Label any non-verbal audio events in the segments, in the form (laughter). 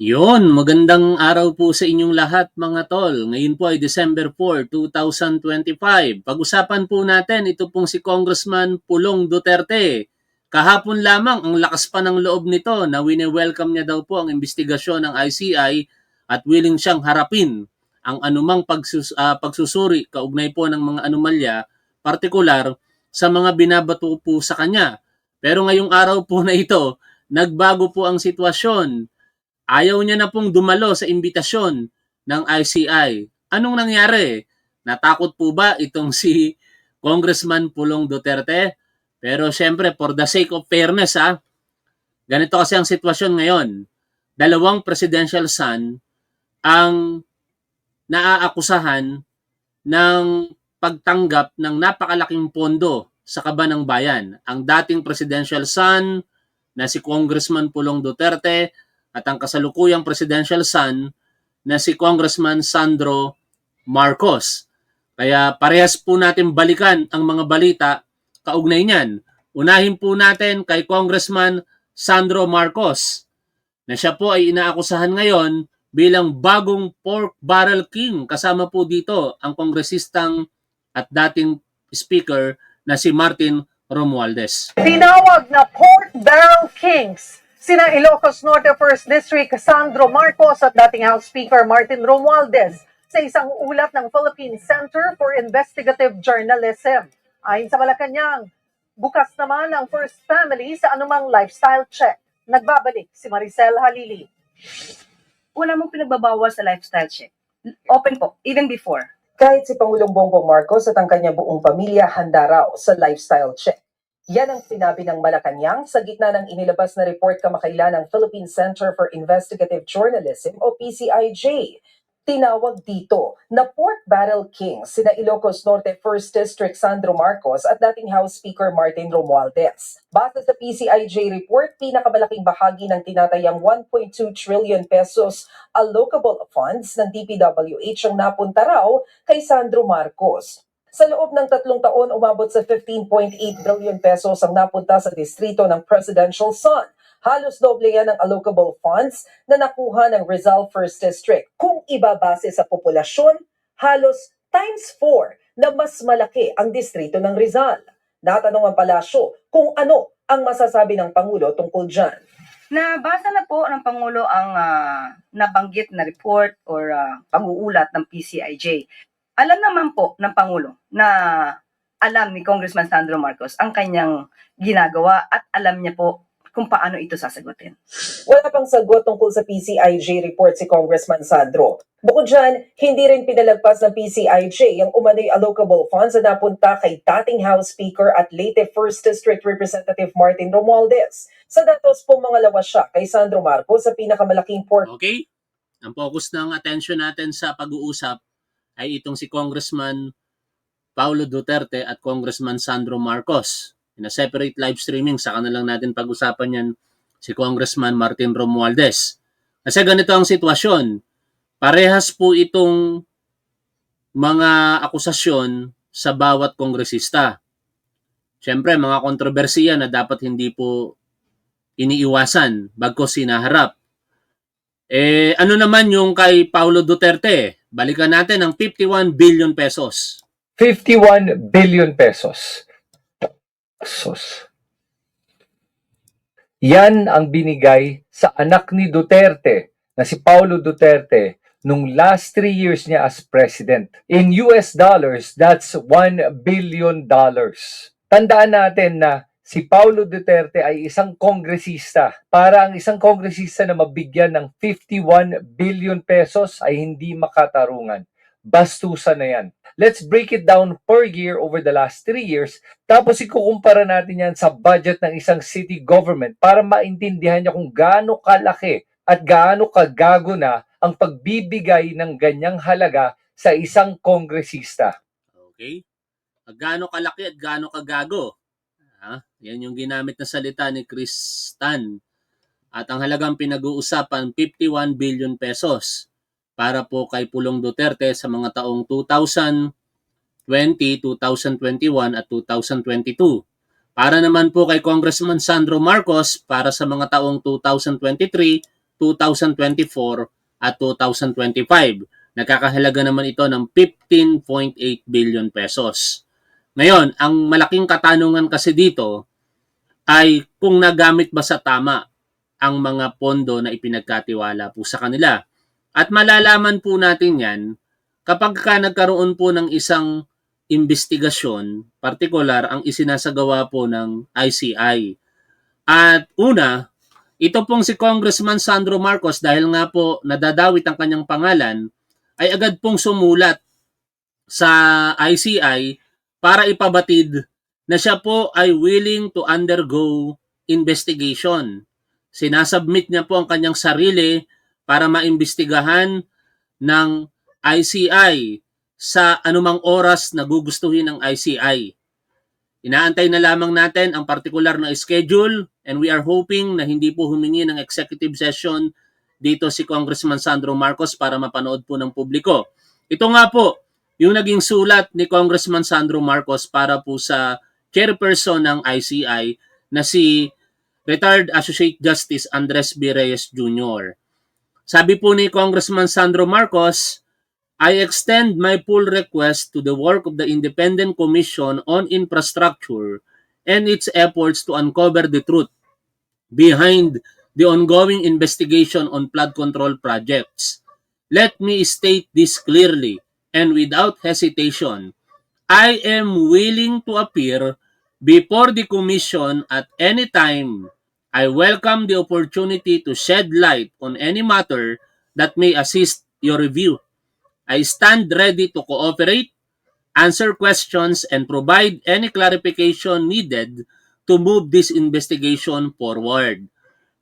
Yon, magandang araw po sa inyong lahat mga tol. Ngayon po ay December 4, 2025. Pag-usapan po natin ito pong si Congressman Pulong Duterte. Kahapon lamang ang lakas pa ng loob nito na wini-welcome niya daw po ang investigasyon ng ICI at willing siyang harapin ang anumang pagsus- ah, pagsusuri kaugnay po ng mga anomalya, partikular sa mga binabato po sa kanya. Pero ngayong araw po na ito, nagbago po ang sitwasyon Ayaw niya na pong dumalo sa imbitasyon ng ICI. Anong nangyari? Natakot po ba itong (laughs) si Congressman Pulong Duterte? Pero syempre, for the sake of fairness, ha, ganito kasi ang sitwasyon ngayon. Dalawang presidential son ang naaakusahan ng pagtanggap ng napakalaking pondo sa kaba ng bayan. Ang dating presidential son na si Congressman Pulong Duterte at ang kasalukuyang presidential son na si Congressman Sandro Marcos. Kaya parehas po natin balikan ang mga balita kaugnay niyan. Unahin po natin kay Congressman Sandro Marcos na siya po ay inaakusahan ngayon bilang bagong pork barrel king. Kasama po dito ang kongresistang at dating speaker na si Martin Romualdez. Tinawag na Pork Barrel Kings sina Ilocos Norte 1st District Sandro Marcos at dating House Speaker Martin Romualdez sa isang ulat ng Philippine Center for Investigative Journalism. Ayon sa Malacanang, bukas naman ang First Family sa anumang lifestyle check. Nagbabalik si Maricel Halili. wala mong pinagbabawal sa lifestyle check. Open po, even before. Kahit si Pangulong Bongbong Marcos at ang kanyang buong pamilya handa raw sa lifestyle check. Yan ang sinabi ng Malacanang sa gitna ng inilabas na report kamakailan ng Philippine Center for Investigative Journalism o PCIJ. Tinawag dito na Pork Barrel King sina Ilocos Norte 1st District Sandro Marcos at dating House Speaker Martin Romualdez. Base sa PCIJ report, pinakamalaking bahagi ng tinatayang 1.2 trillion pesos allocable funds ng DPWH ang napunta raw kay Sandro Marcos. Sa loob ng tatlong taon, umabot sa 15.8 billion pesos ang napunta sa distrito ng Presidential Son. Halos doble yan ang allocable funds na nakuha ng Rizal First District. Kung ibabase sa populasyon, halos times 4 na mas malaki ang distrito ng Rizal. Natanong ang palasyo kung ano ang masasabi ng Pangulo tungkol dyan. Nabasa na po ng Pangulo ang ah, nabanggit na report or ah, pag-uulat ng PCIJ. Alam naman po ng Pangulo na alam ni Congressman Sandro Marcos ang kanyang ginagawa at alam niya po kung paano ito sasagutin. Wala pang sagot tungkol sa PCIJ report si Congressman Sandro. Bukod dyan, hindi rin pinalagpas ng PCIJ ang umano'y allocable funds na napunta kay dating House Speaker at Leyte 1st District Representative Martin Romualdez. Sa datos pong mga lawas siya kay Sandro Marcos sa pinakamalaking port Okay? Ang focus ng attention natin sa pag-uusap ay itong si Congressman Paulo Duterte at Congressman Sandro Marcos. In a separate live streaming, saka na natin pag-usapan yan si Congressman Martin Romualdez. Kasi ganito ang sitwasyon. Parehas po itong mga akusasyon sa bawat kongresista. Siyempre, mga kontrobersiya na dapat hindi po iniiwasan bagkos sinaharap. Eh, ano naman yung kay Paulo Duterte? Balikan natin ang 51 billion pesos. 51 billion pesos. Sus. Yan ang binigay sa anak ni Duterte na si Paulo Duterte nung last three years niya as president. In US dollars, that's 1 billion dollars. Tandaan natin na si Paulo Duterte ay isang kongresista. Para ang isang kongresista na mabigyan ng 51 billion pesos ay hindi makatarungan. Bastusan na yan. Let's break it down per year over the last three years. Tapos ikukumpara natin yan sa budget ng isang city government para maintindihan niya kung gaano kalaki at gaano kagago na ang pagbibigay ng ganyang halaga sa isang kongresista. Okay? Gaano kalaki at gaano kagago? Ha? Yan yung ginamit na salita ni Chris Tan. At ang halagang pinag-uusapan, 51 billion pesos para po kay Pulong Duterte sa mga taong 2020, 2021 at 2022. Para naman po kay Congressman Sandro Marcos para sa mga taong 2023, 2024 at 2025. Nagkakahalaga naman ito ng 15.8 billion pesos. Ngayon, ang malaking katanungan kasi dito ay kung nagamit ba sa tama ang mga pondo na ipinagkatiwala po sa kanila. At malalaman po natin yan kapag ka nagkaroon po ng isang investigasyon, partikular ang isinasagawa po ng ICI. At una, ito pong si Congressman Sandro Marcos dahil nga po nadadawit ang kanyang pangalan, ay agad pong sumulat sa ICI para ipabatid na siya po ay willing to undergo investigation. Sinasubmit niya po ang kanyang sarili para maimbestigahan ng ICI sa anumang oras na gugustuhin ng ICI. Inaantay na lamang natin ang partikular na schedule and we are hoping na hindi po humingi ng executive session dito si Congressman Sandro Marcos para mapanood po ng publiko. Ito nga po, yung naging sulat ni Congressman Sandro Marcos para po sa chairperson ng ICI na si retired Associate Justice Andres B. Reyes Jr. Sabi po ni Congressman Sandro Marcos, I extend my full request to the work of the Independent Commission on Infrastructure and its efforts to uncover the truth behind the ongoing investigation on flood control projects. Let me state this clearly and without hesitation. I am willing to appear before the Commission at any time. I welcome the opportunity to shed light on any matter that may assist your review. I stand ready to cooperate, answer questions, and provide any clarification needed to move this investigation forward.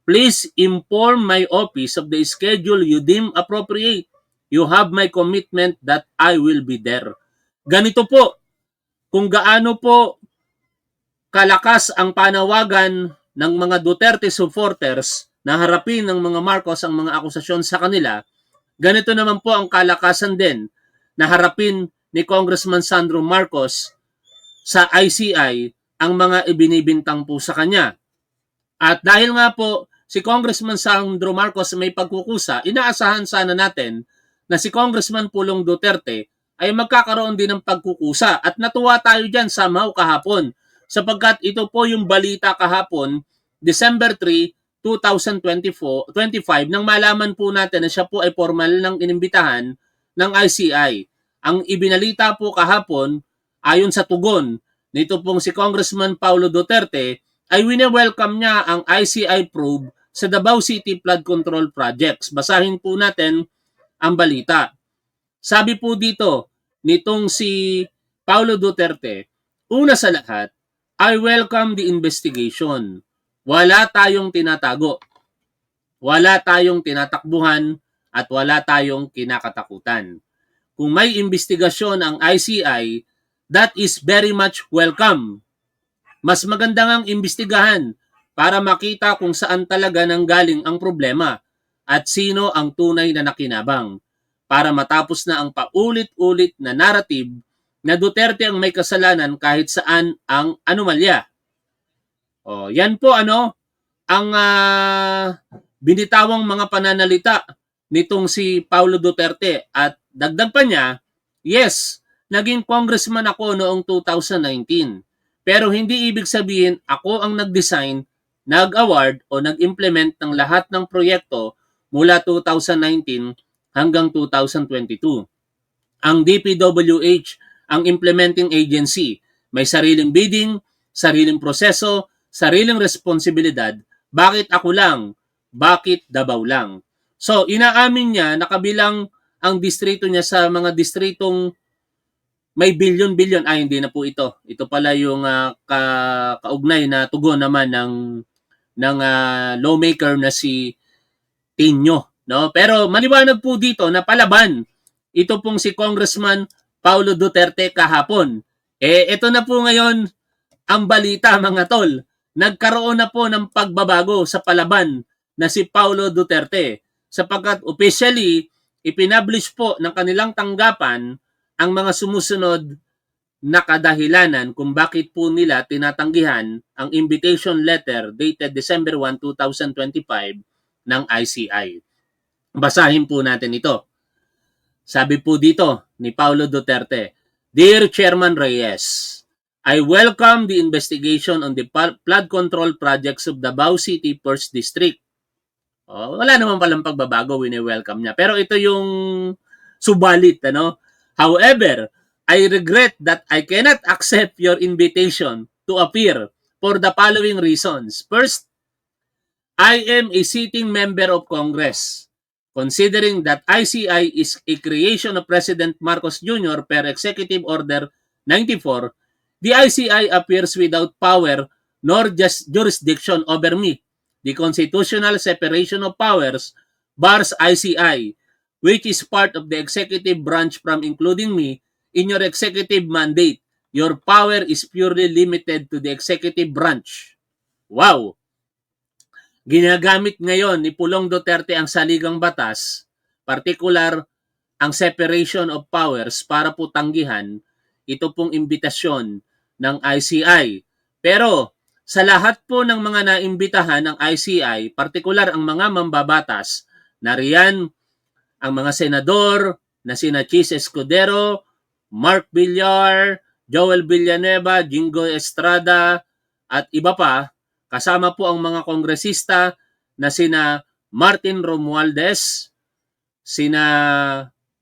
Please inform my office of the schedule you deem appropriate. You have my commitment that I will be there. Ganito po, kung gaano po kalakas ang panawagan ng mga Duterte supporters na harapin ng mga Marcos ang mga akusasyon sa kanila, ganito naman po ang kalakasan din na harapin ni Congressman Sandro Marcos sa ICI ang mga ibinibintang po sa kanya. At dahil nga po si Congressman Sandro Marcos may pagkukusa, inaasahan sana natin na si Congressman Pulong Duterte ay magkakaroon din ng pagkukusa. At natuwa tayo dyan Mau kahapon sapagkat ito po yung balita kahapon, December 3, 2024, 25, nang malaman po natin na siya po ay formal ng inimbitahan ng ICI. Ang ibinalita po kahapon, ayon sa tugon nito pong si Congressman Paulo Duterte, ay wine-welcome niya ang ICI probe sa Davao City Flood Control Projects. Basahin po natin ang balita. Sabi po dito nitong si Paulo Duterte, una sa lahat, I welcome the investigation. Wala tayong tinatago. Wala tayong tinatakbuhan at wala tayong kinakatakutan. Kung may investigasyon ang ICI, that is very much welcome. Mas maganda ngang imbestigahan para makita kung saan talaga nanggaling ang problema at sino ang tunay na nakinabang para matapos na ang paulit-ulit na narrative na Duterte ang may kasalanan kahit saan ang anomalya. O, yan po ano ang ah, binitawang mga pananalita nitong si Paulo Duterte at dagdag pa niya, yes, naging congressman ako noong 2019. Pero hindi ibig sabihin ako ang nag-design, nag-award o nag-implement ng lahat ng proyekto mula 2019 hanggang 2022. Ang DPWH ang implementing agency. May sariling bidding, sariling proseso, sariling responsibilidad. Bakit ako lang? Bakit Davao lang? So, inaamin niya na kabilang ang distrito niya sa mga distritong may bilyon-bilyon. Ay, hindi na po ito. Ito pala yung ah, ka- kaugnay na tugon naman ng, ng ah, lawmaker na si Tinyo. No? Pero maliwanag po dito na palaban ito pong si Congressman Paulo Duterte kahapon. Eh, ito na po ngayon ang balita mga tol. Nagkaroon na po ng pagbabago sa palaban na si Paulo Duterte sapagkat officially ipinablish po ng kanilang tanggapan ang mga sumusunod na kadahilanan kung bakit po nila tinatanggihan ang invitation letter dated December 1, 2025 ng ICI. Basahin po natin ito. Sabi po dito ni Paulo Duterte, Dear Chairman Reyes, I welcome the investigation on the flood control projects of Davao City First District. Oh, wala naman palang pagbabago, wini-welcome niya. Pero ito yung subalit, ano? However, I regret that I cannot accept your invitation to appear for the following reasons. First, I am a sitting member of Congress. Considering that ICI is a creation of President Marcos Jr. per Executive Order 94, the ICI appears without power nor just jurisdiction over me. The constitutional separation of powers bars ICI, which is part of the executive branch from including me in your executive mandate. Your power is purely limited to the executive branch. Wow! Ginagamit ngayon ni Pulong Duterte ang saligang batas, partikular ang separation of powers para po tanggihan ito pong imbitasyon ng ICI. Pero sa lahat po ng mga naimbitahan ng ICI, partikular ang mga mambabatas, nariyan ang mga senador na sina Chis Escudero, Mark Villar, Joel Villanueva, Jingo Estrada, at iba pa, kasama po ang mga kongresista na sina Martin Romualdez, sina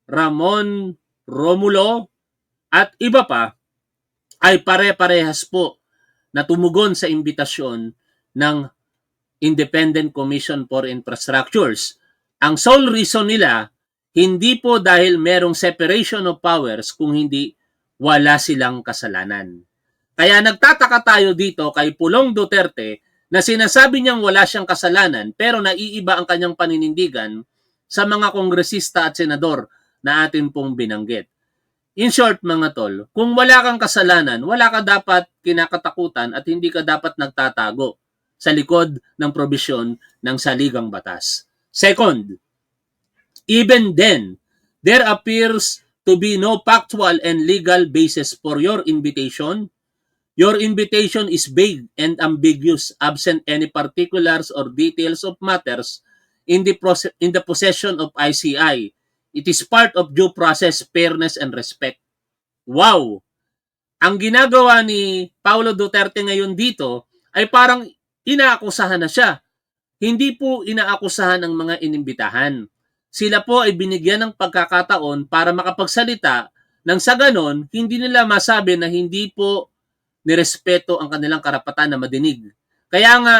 Ramon Romulo, at iba pa, ay pare-parehas po na tumugon sa imbitasyon ng Independent Commission for Infrastructures. Ang sole reason nila, hindi po dahil merong separation of powers kung hindi wala silang kasalanan. Kaya nagtataka tayo dito kay Pulong Duterte na sinasabi niyang wala siyang kasalanan pero naiiba ang kanyang paninindigan sa mga kongresista at senador na atin pong binanggit. In short mga tol, kung wala kang kasalanan, wala ka dapat kinakatakutan at hindi ka dapat nagtatago sa likod ng probisyon ng saligang batas. Second, even then, there appears to be no factual and legal basis for your invitation. Your invitation is vague and ambiguous, absent any particulars or details of matters in the, proce- in the possession of ICI. It is part of due process, fairness, and respect. Wow! Ang ginagawa ni Paulo Duterte ngayon dito ay parang inaakusahan na siya. Hindi po inaakusahan ang mga inimbitahan. Sila po ay binigyan ng pagkakataon para makapagsalita nang sa ganon, hindi nila masabi na hindi po nirespeto ang kanilang karapatan na madinig. Kaya nga,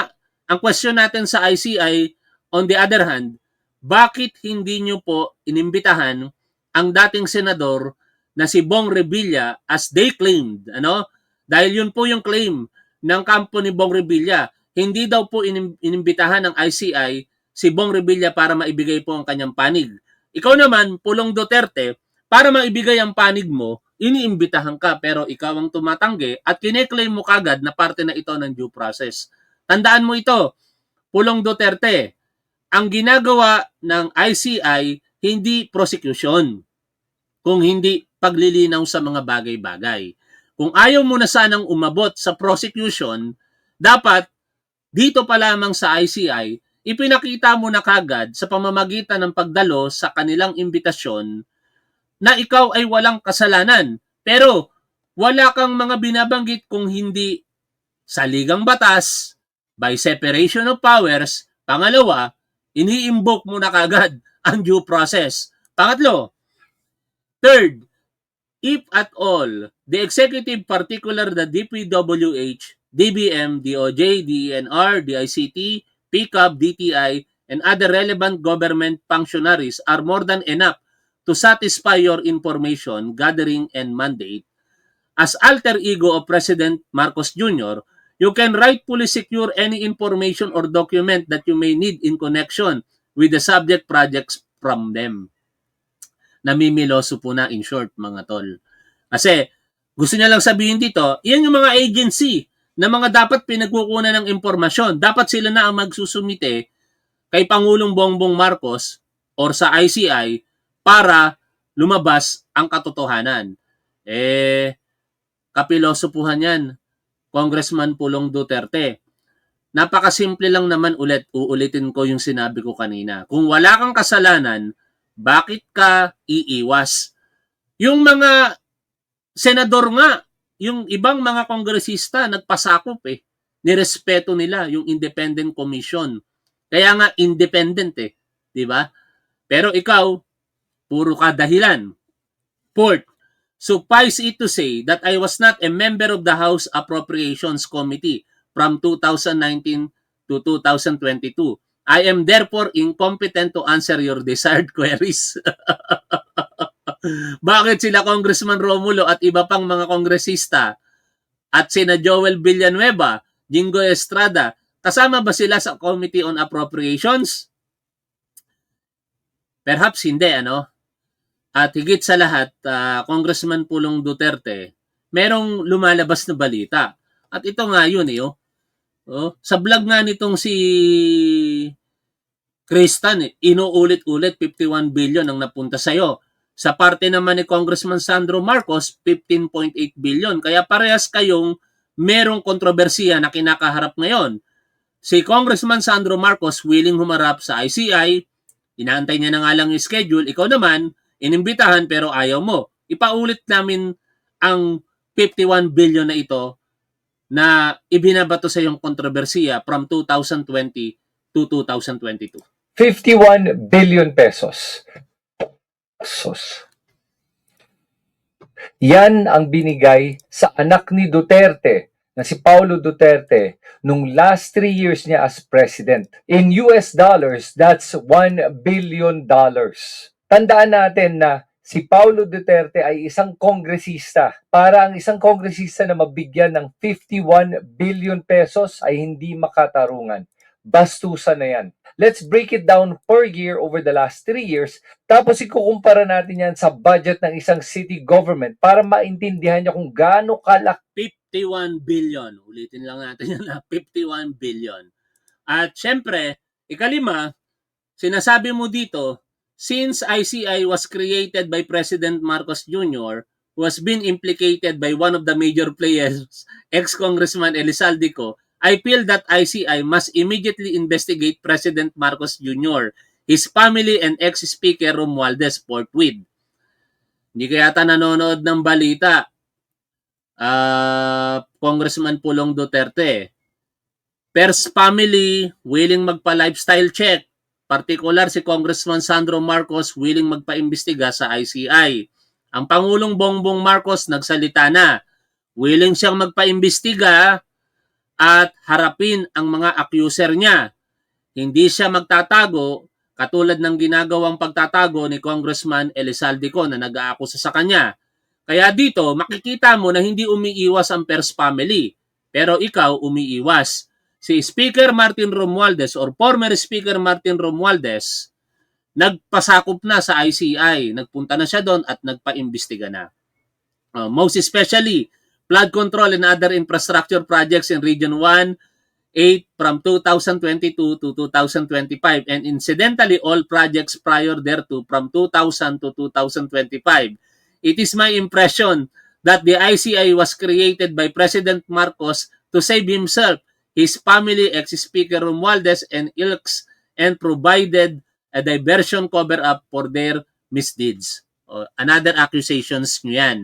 ang question natin sa ICI, on the other hand, bakit hindi nyo po inimbitahan ang dating senador na si Bong Revilla as they claimed, ano? Dahil yun po yung claim ng kampo ni Bong Revilla. Hindi daw po inim- inimbitahan ng ICI si Bong Revilla para maibigay po ang kanyang panig. Ikaw naman, Pulong Duterte, para maibigay ang panig mo, iniimbitahan ka pero ikaw ang tumatanggi at kineklaim mo kagad na parte na ito ng due process. Tandaan mo ito, Pulong Duterte, ang ginagawa ng ICI hindi prosecution, kung hindi paglilinaw sa mga bagay-bagay. Kung ayaw mo na sanang umabot sa prosecution, dapat dito pa lamang sa ICI, ipinakita mo na kagad sa pamamagitan ng pagdalo sa kanilang imbitasyon na ikaw ay walang kasalanan. Pero wala kang mga binabanggit kung hindi saligang batas, by separation of powers, pangalawa, ini-invoke mo na kagad (laughs) ang due process. Pangatlo, third, if at all, the executive particular the DPWH, DBM, DOJ, DENR, DICT, PCAB, DTI, and other relevant government functionaries are more than enough to satisfy your information gathering and mandate, as alter ego of President Marcos Jr., you can rightfully secure any information or document that you may need in connection with the subject projects from them. Namimiloso po na in short, mga tol. Kasi gusto niya lang sabihin dito, yan yung mga agency na mga dapat pinagkukunan ng impormasyon. Dapat sila na ang magsusumite kay Pangulong Bongbong Marcos or sa ICI para lumabas ang katotohanan. Eh, kapilosopuhan yan, Congressman Pulong Duterte. Napakasimple lang naman ulit, uulitin ko yung sinabi ko kanina. Kung wala kang kasalanan, bakit ka iiwas? Yung mga senador nga, yung ibang mga kongresista nagpasakop eh. Nirespeto nila yung independent commission. Kaya nga independent eh, 'di ba? Pero ikaw puro ka dahilan. Fourth, suffice it to say that I was not a member of the House Appropriations Committee from 2019 to 2022. I am therefore incompetent to answer your desired (laughs) queries. (laughs) Bakit sila Congressman Romulo at iba pang mga kongresista at sina Joel Villanueva, Jingo Estrada, kasama ba sila sa Committee on Appropriations? Perhaps hindi, ano? At higit sa lahat, ah, Congressman Pulong Duterte, merong lumalabas na balita. At ito nga yun, eh, oh. Oh, sa vlog nga nitong si Kristan, eh, inuulit-ulit 51 billion ang napunta sa'yo. Sa parte naman ni Congressman Sandro Marcos, 15.8 billion. Kaya parehas kayong merong kontrobersiya na kinakaharap ngayon. Si Congressman Sandro Marcos willing humarap sa ICI, inaantay niya na nga lang yung schedule, ikaw naman, inimbitahan pero ayaw mo. Ipaulit namin ang 51 billion na ito na ibinabato sa yung kontrobersiya from 2020 to 2022. 51 billion pesos. Sus. Yan ang binigay sa anak ni Duterte na si Paulo Duterte nung last three years niya as president. In US dollars, that's 1 billion dollars. Tandaan natin na si Paulo Duterte ay isang kongresista. Para ang isang kongresista na mabigyan ng 51 billion pesos ay hindi makatarungan. Bastusan na yan. Let's break it down per year over the last three years. Tapos ikukumpara natin yan sa budget ng isang city government para maintindihan niyo kung gaano kalaki 51 billion. Ulitin lang natin yan na 51 billion. At syempre, ikalima, sinasabi mo dito, since ICI was created by President Marcos Jr., who has been implicated by one of the major players, (laughs) ex-Congressman Elizalde I feel that ICI must immediately investigate President Marcos Jr., his family and ex-speaker Romualdez forthwith. Hindi kaya yata nanonood ng balita ah Congressman Pulong Duterte. Pers family willing magpa-lifestyle check. Partikular si Congressman Sandro Marcos willing magpa-imbestiga sa ICI. Ang Pangulong Bongbong Marcos nagsalita na. Willing siyang magpa-imbestiga at harapin ang mga accuser niya. Hindi siya magtatago katulad ng ginagawang pagtatago ni Congressman Elizalde na nag-aakusa sa kanya. Kaya dito, makikita mo na hindi umiiwas ang Pers family. Pero ikaw umiiwas. Si Speaker Martin Romualdez or former Speaker Martin Romualdez, nagpasakop na sa ICI. Nagpunta na siya doon at nagpa-imbestiga na. Uh, most especially, flood control and other infrastructure projects in Region 1, 8 from 2022 to 2025 and incidentally all projects prior thereto from 2000 to 2025. It is my impression that the ICI was created by President Marcos to save himself, his family, ex-speaker Romualdez, and ilks and provided a diversion cover-up for their misdeeds. O, another accusations nyo yan.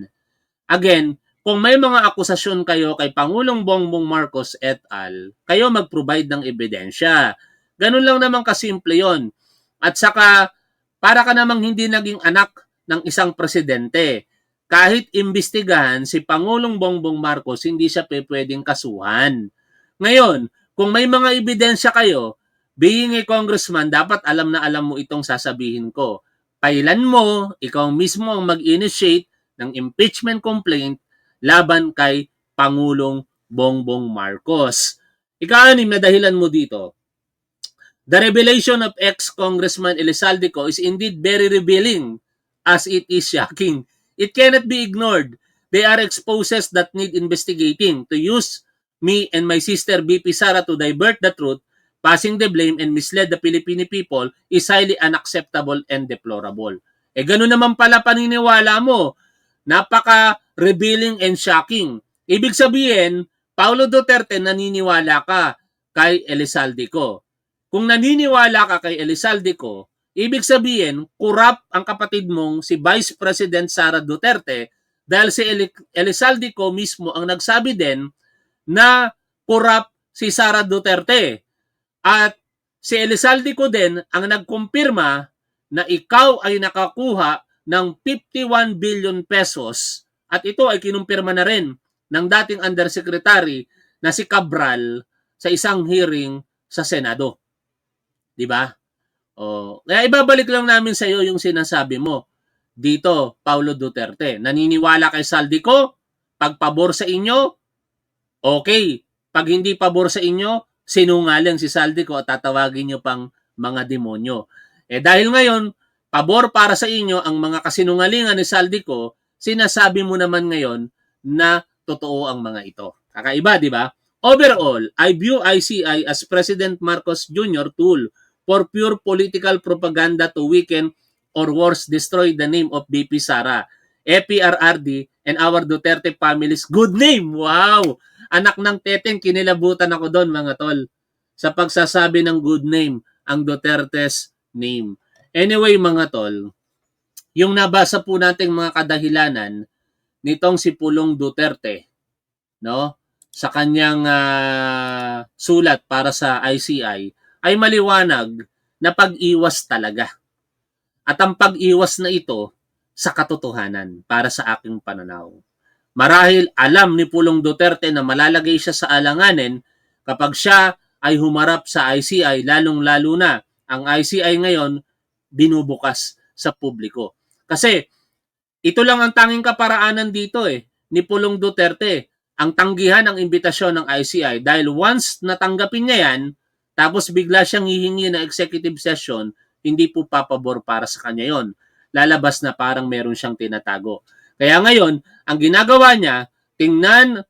Again, kung may mga akusasyon kayo kay Pangulong Bongbong Marcos et al., kayo mag-provide ng ebidensya. Ganun lang naman kasimple yon. At saka, para ka namang hindi naging anak ng isang presidente. Kahit imbestigahan si Pangulong Bongbong Marcos, hindi siya pwedeng kasuhan. Ngayon, kung may mga ebidensya kayo, being a congressman, dapat alam na alam mo itong sasabihin ko. Pailan mo, ikaw mismo ang mag-initiate ng impeachment complaint laban kay Pangulong Bongbong Marcos. Ika-anim na dahilan mo dito. The revelation of ex-Congressman Elizalde is indeed very revealing as it is shocking. It cannot be ignored. They are exposes that need investigating. To use me and my sister BP Sara to divert the truth, passing the blame and mislead the Filipino people is highly unacceptable and deplorable. Eh gano'n naman pala paniniwala mo. Napaka-revealing and shocking. Ibig sabihin, Paulo Duterte naniniwala ka. kay Elizalde Kung naniniwala ka kay Elizalde ibig sabihin, kurap ang kapatid mong si Vice President Sara Duterte dahil si Eli- Elizalde mismo ang nagsabi din na kurap si Sara Duterte. At si Elizalde din ang nagkumpirma na ikaw ay nakakuha ng 51 billion pesos at ito ay kinumpirma na rin ng dating undersecretary na si Cabral sa isang hearing sa Senado. 'Di ba? Oh, kaya ibabalik lang namin sa iyo yung sinasabi mo dito, Paulo Duterte. Naniniwala kay Saldico? Pag pabor sa inyo, okay. Pag hindi pabor sa inyo, sinungaling si Saldico at tatawagin nyo pang mga demonyo. Eh dahil ngayon, pabor para sa inyo ang mga kasinungalingan ni Saldico, sinasabi mo naman ngayon na totoo ang mga ito. Kakaiba, di ba? Overall, I view ICI as President Marcos Jr. tool for pure political propaganda to weaken or worse, destroy the name of BP Sara, EPRRD, and our Duterte family's good name. Wow! Anak ng teteng, kinilabutan ako doon mga tol. Sa pagsasabi ng good name, ang Duterte's name. Anyway mga tol, yung nabasa po nating mga kadahilanan nitong si Pulong Duterte, no? Sa kanyang ah, sulat para sa ICI ay maliwanag na pag-iwas talaga. At ang pag-iwas na ito sa katotohanan para sa aking pananaw. Marahil alam ni Pulong Duterte na malalagay siya sa alanganin kapag siya ay humarap sa ICI, lalong-lalo na ang ICI ngayon binubukas sa publiko. Kasi ito lang ang tanging kaparaanan dito eh, ni Pulong Duterte, ang tanggihan ng imbitasyon ng ICI dahil once natanggapin niya yan, tapos bigla siyang hihingi ng executive session, hindi po papabor para sa kanya yon. Lalabas na parang meron siyang tinatago. Kaya ngayon, ang ginagawa niya, tingnan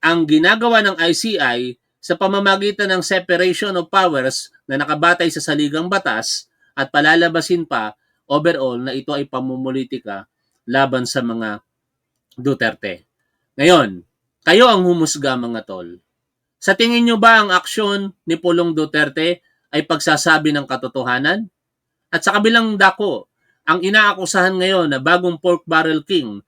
ang ginagawa ng ICI sa pamamagitan ng separation of powers na nakabatay sa saligang batas at palalabasin pa overall na ito ay pamumulitika laban sa mga Duterte. Ngayon, kayo ang humusga mga tol. Sa tingin nyo ba ang aksyon ni Pulong Duterte ay pagsasabi ng katotohanan? At sa kabilang dako, ang inaakusahan ngayon na bagong pork barrel king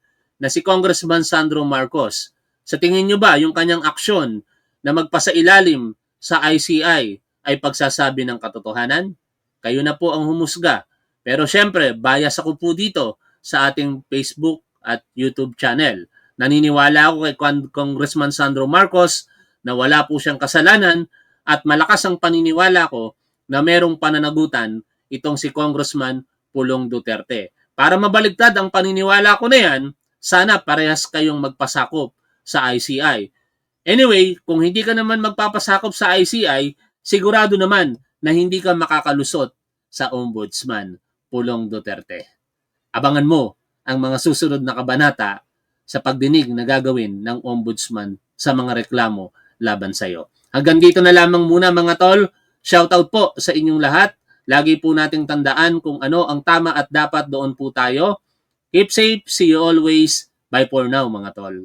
na si Congressman Sandro Marcos, sa tingin nyo ba yung kanyang aksyon na magpasailalim sa ICI ay pagsasabi ng katotohanan? Kayo na po ang humusga. Pero syempre, bias ako po dito sa ating Facebook at YouTube channel. Naniniwala ako kay Con- Congressman Sandro Marcos na wala po siyang kasalanan at malakas ang paniniwala ko na merong pananagutan itong si Congressman Pulong Duterte. Para mabaligtad ang paniniwala ko na yan, sana parehas kayong magpasakop sa ICI. Anyway, kung hindi ka naman magpapasakop sa ICI, sigurado naman na hindi ka makakalusot sa Ombudsman Pulong Duterte. Abangan mo ang mga susunod na kabanata sa pagdinig na gagawin ng Ombudsman sa mga reklamo laban sa iyo. Hanggang dito na lamang muna mga tol. Shoutout po sa inyong lahat. Lagi po nating tandaan kung ano ang tama at dapat doon po tayo. Keep safe. See you always. Bye for now mga tol.